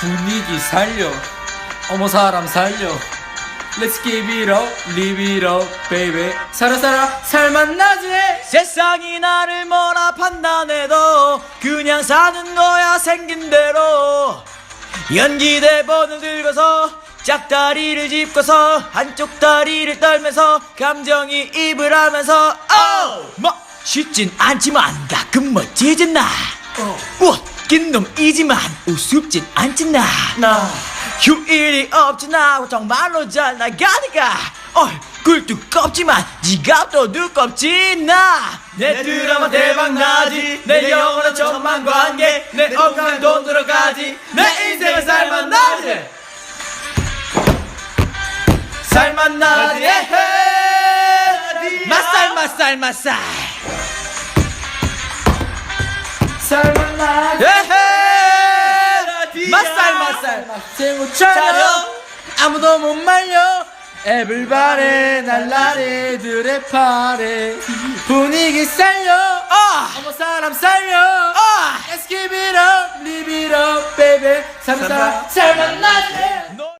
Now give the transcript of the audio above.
분위기 살려. 어머 사람 살려. Let's give it up, live it up, baby. 살아 살아 살맛나지. 세상이 나를 뭐라 판단해도 그냥 사는 거야 생긴 대로. 연기 대본을 들고서 짝다리를 짚고서 한쪽 다리를 떨면서 감정이 입을 하면서 어! 뭐 쉽진 않지만 가끔 멋지진 나 웃긴 놈이지만 우습진 않진 나? 나. 휴일이 없진 나? 정말로 잘 나가니까. 얼굴 두껍지만 지갑도 두껍지 나내 드라마 대박 나지. 내 영혼은 천만 관계. 내 얼굴에 돈 들어가지. 내 인생은 살맛 나지. 살맛 나지. 맛살 맛살 맛살 맛살 맛살. 생우 차려 아무도 못 말려. 에블바레 날라리들의 팔에. 분위기 살려. 아! 어머 사람 살려. 아! Let's give it up, live it up, baby. 살아 살아 살맛나지